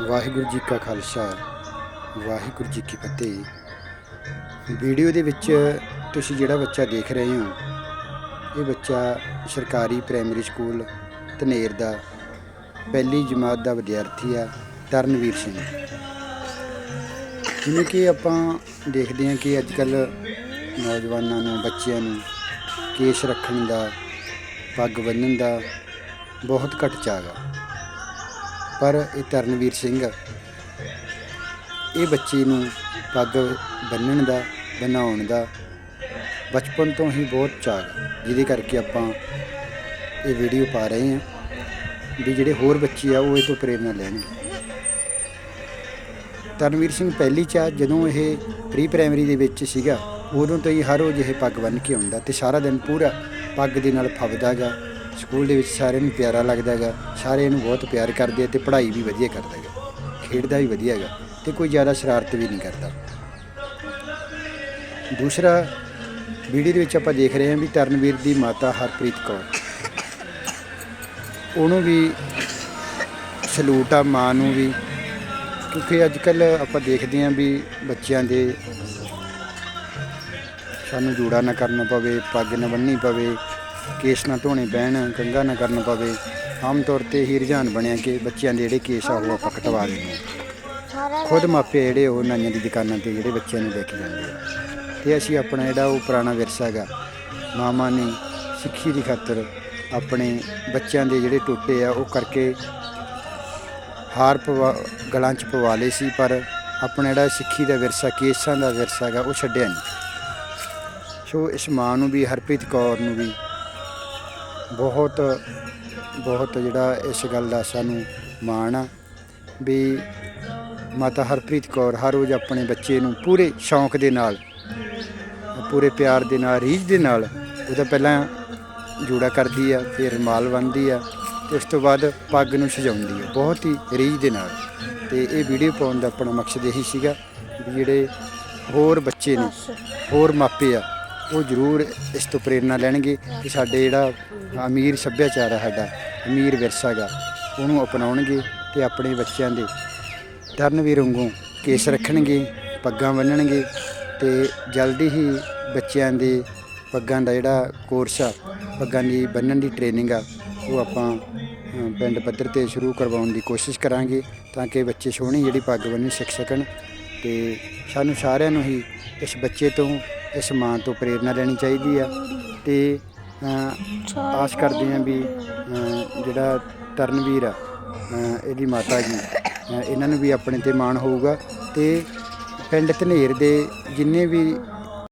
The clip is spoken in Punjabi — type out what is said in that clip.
ਵਾਹਿਗੁਰੂ ਜੀ ਕਾ ਖਾਲਸਾ, ਵਾਹਿਗੁਰੂ ਜੀ ਕੀ ਫਤਿਹ। ਵੀਡੀਓ ਦੇ ਵਿੱਚ ਤੁਸੀਂ ਜਿਹੜਾ ਬੱਚਾ ਦੇਖ ਰਹੇ ਹੋ, ਇਹ ਬੱਚਾ ਸਰਕਾਰੀ ਪ੍ਰਾਇਮਰੀ ਸਕੂਲ ਧਨੇਰ ਦਾ ਪਹਿਲੀ ਜਮਾਤ ਦਾ ਵਿਦਿਆਰਥੀ ਆ, ਤਰਨਵੀਰ ਸਿੰਘ। ਜਿਵੇਂ ਕਿ ਆਪਾਂ ਦੇਖਦੇ ਹਾਂ ਕਿ ਅੱਜ ਕੱਲ ਨੌਜਵਾਨਾਂ ਨੂੰ, ਬੱਚਿਆਂ ਨੂੰ ਕੇਸ ਰੱਖਣ ਦਾ, ਪੱਗ ਬੰਨ੍ਹਣ ਦਾ ਬਹੁਤ ਘੱਟ ਚਾਅ ਗਾ ਪਰ ਇਹ ਤਰਨਵੀਰ ਸਿੰਘ, ਇਹ ਬੱਚੇ ਨੂੰ ਪੱਗ ਬੰਨਣ ਦਾ, ਬਣਾਉਣ ਦਾ ਬਚਪਨ ਤੋਂ ਹੀ ਬਹੁਤ ਚਾਅ ਜਿਹਦੇ ਕਰਕੇ ਆਪਾਂ ਇਹ ਵੀਡੀਓ ਪਾ ਰਹੇ ਹਾਂ ਵੀ ਜਿਹੜੇ ਹੋਰ ਬੱਚੇ ਆ, ਉਹ ਇਹ ਤੋਂ ਪ੍ਰੇਰਨਾ ਲੈਣ। ਤਰਨਵੀਰ ਸਿੰਘ ਪਹਿਲੀ ਚਾਹ ਜਦੋਂ ਇਹ ਪ੍ਰੀ ਪ੍ਰਾਇਮਰੀ ਦੇ ਵਿੱਚ ਸੀਗਾ, ਉਦੋਂ ਤੋਂ ਹੀ ਹਰ ਰੋਜ਼ ਇਹ ਪੱਗ ਬੰਨ੍ਹ ਕੇ ਆਉਂਦਾ ਤੇ ਸਾਰਾ ਦਿਨ ਪੂਰਾ ਪੱਗ ਦੇ ਨਾਲ ਫੱਬਦਾ ਫੱਬਦਾਗਾ ਸਕੂਲ ਦੇ ਵਿੱਚ ਸਾਰਿਆਂ ਨੂੰ ਪਿਆਰਾ ਲੱਗਦਾ ਲੱਗਦਾਗਾ ਸਾਰੇ ਇਹਨੂੰ ਬਹੁਤ ਪਿਆਰ ਕਰਦੇ ਆ ਤੇ ਪੜ੍ਹਾਈ ਵੀ ਵਧੀਆ ਕਰਦਾ ਕਰਦਾਗਾ ਖੇਡਦਾ ਵੀ ਵਧੀਆ ਹੈਗਾ ਤੇ ਕੋਈ ਜ਼ਿਆਦਾ ਸ਼ਰਾਰਤ ਵੀ ਨਹੀਂ ਕਰਦਾ। ਦੂਸਰਾ ਵੀਡੀਓ ਦੇ ਵਿੱਚ ਆਪਾਂ ਦੇਖ ਰਹੇ ਹਾਂ ਵੀ ਤਰਨਵੀਰ ਦੀ ਮਾਤਾ ਹਰਪ੍ਰੀਤ ਕੌਰ। ਉਹਨੂੰ ਵੀ ਸਲੂਟ ਆ, ਮਾਂ ਨੂੰ ਵੀ, ਕਿਉਂਕਿ ਅੱਜ ਕੱਲ ਆਪਾਂ ਦੇਖਦੇ ਹਾਂ ਵੀ ਬੱਚਿਆਂ ਦੇ ਸਾਨੂੰ ਜੂੜਾ ਨਾ ਕਰਨਾ ਪਵੇ, ਪੱਗ ਨਾ ਬੰਨ੍ਹਣੀ ਪਵੇ ਕੇਸ ਨਾ ਧੋਣੇ ਪੈਣ ਕੰਘਾ ਨਾ ਕਰਨਾ ਪਵੇ, ਆਮ ਤੌਰ ਤੇ ਹੀ ਰੁਝਾਨ ਬਣਿਆ ਕਿ ਬੱਚਿਆਂ ਦੇ ਜਿਹੜੇ ਕੇਸ ਆ ਉਹ ਆਪਾਂ ਕਟਵਾ ਦਿੰਦੇ ਹਾਂ। ਖੁਦ ਮਾਪੇ ਜਿਹੜੇ ਉਹ ਨਾਈਆਂ ਦੀ ਦੁਕਾਨਾਂ ਤੇ ਜਿਹੜੇ ਬੱਚਿਆਂ ਨੂੰ ਲੈ ਕੇ ਜਾਂਦੇ ਆ। ਤੇ ਅਸੀਂ ਆਪਣਾ ਜਿਹੜਾ ਉਹ ਪੁਰਾਣਾ ਵਿਰਸਾ ਹੈਗਾ ਮਾਮਾ ਨੇ ਸਿੱਖੀ ਦੀ ਖਾਤਰ ਆਪਣੇ ਬੱਚਿਆਂ ਦੇ ਜਿਹੜੇ ਟੋਟੇ ਆ, ਉਹ ਕਰਕੇ ਹਾਰ ਪਵਾ, ਗਲਾਂ 'ਚ ਪਵਾ ਲਏ ਸੀ, ਪਰ ਆਪਣਾ ਜਿਹੜਾ ਸਿੱਖੀ ਦਾ ਵਿਰਸਾ, ਕੇਸਾਂ ਦਾ ਵਿਰਸਾ ਹੈਗਾ, ਉਹ ਛੱਡਿਆ ਨਹੀਂ। ਸੋ ਇਸ ਮਾਂ ਨੂੰ ਵੀ, ਹਰਪ੍ਰੀਤ ਕੌਰ ਨੂੰ ਵੀ ਬਹੁਤ ਬਹੁਤ ਜਿਹੜਾ ਇਸ ਗੱਲ ਦਾ ਸਾਨੂੰ ਮਾਣ ਆ ਵੀ ਮਾਤਾ ਹਰਪ੍ਰੀਤ ਕੌਰ ਹਰ ਰੋਜ਼ ਆਪਣੇ ਬੱਚੇ ਨੂੰ ਪੂਰੇ ਸ਼ੌਂਕ ਦੇ ਨਾਲ ਪੂਰੇ ਪਿਆਰ ਦੇ ਨਾਲ ਰੀਝ ਦੇ ਨਾਲ ਉਹਦਾ ਪਹਿਲਾਂ ਜੂੜਾ ਕਰਦੀ ਆ ਫਿਰ ਰੁਮਾਲ ਬੰਨ੍ਹਦੀ ਆ ਤੇ ਉਸ ਤੋਂ ਬਾਅਦ ਪੱਗ ਨੂੰ ਸਜਾਉਂਦੀ ਆ ਬਹੁਤ ਹੀ ਰੀਝ ਦੇ ਨਾਲ। ਤੇ ਇਹ ਵੀਡੀਓ ਪਾਉਣ ਦਾ ਆਪਣਾ ਮਕਸਦ ਇਹੀ ਸੀਗਾ ਵੀ ਜਿਹੜੇ ਹੋਰ ਬੱਚੇ ਨੇ ਹੋਰ ਮਾਪੇ ਆ ਉਹ ਜ਼ਰੂਰ ਇਸ ਤੋਂ ਪ੍ਰੇਰਨਾ ਲੈਣਗੇ ਕਿ ਸਾਡੇ ਜਿਹੜਾ ਅਮੀਰ ਸੱਭਿਆਚਾਰ ਆ ਸਾਡਾ, ਅਮੀਰ ਵਿਰਸਾ ਗਾ ਉਹਨੂੰ ਅਪਣਾਉਣਗੇ ਤੇ ਆਪਣੇ ਬੱਚਿਆਂ ਦੇ ਧਰਨਵੀਰ ਵਾਂਗੂ ਕੇਸ ਰੱਖਣਗੇ, ਪੱਗਾਂ ਬੰਨਣਗੇ ਤੇ ਜਲਦੀ ਹੀ ਬੱਚਿਆਂ ਦੇ ਪੱਗਾਂ ਦਾ ਜਿਹੜਾ ਕੋਰਸ ਆ, ਪੱਗਾਂ ਦੀ ਬੰਨਣ ਦੀ ਟ੍ਰੇਨਿੰਗ ਆ, ਉਹ ਆਪਾਂ ਪਿੰਡ ਪੱਧਰ ਤੇ ਸ਼ੁਰੂ ਕਰਵਾਉਣ ਦੀ ਕੋਸ਼ਿਸ਼ ਕਰਾਂਗੇ ਤਾਂ ਕਿ ਬੱਚੇ ਸੋਹਣੀ ਜਿਹੜੀ ਪੱਗ ਬੰਨ੍ਹਣੀ ਸਿੱਖ ਸਕਣ ਤੇ ਸਾਨੂੰ ਸਾਰਿਆਂ ਨੂੰ ਹੀ ਇਸ ਬੱਚੇ ਤੋਂ ਇਸ ਮਾਂ ਤੋਂ ਪ੍ਰੇਰਨਾ ਲੈਣੀ ਚਾਹੀਦੀ ਆ ਤੇ ਆਸ ਕਰਦੇ ਹਾਂ ਵੀ ਜਿਹੜਾ ਤਰਨਵੀਰ ਆ ਇਹਦੀ ਮਾਤਾ ਜੀ ਇਹਨਾਂ ਨੂੰ ਵੀ ਆਪਣੇ ਤੇ ਮਾਣ ਹੋਊਗਾ ਤੇ ਪਿੰਡ ਧਨੇਰ ਦੇ ਜਿੰਨੇ ਵੀ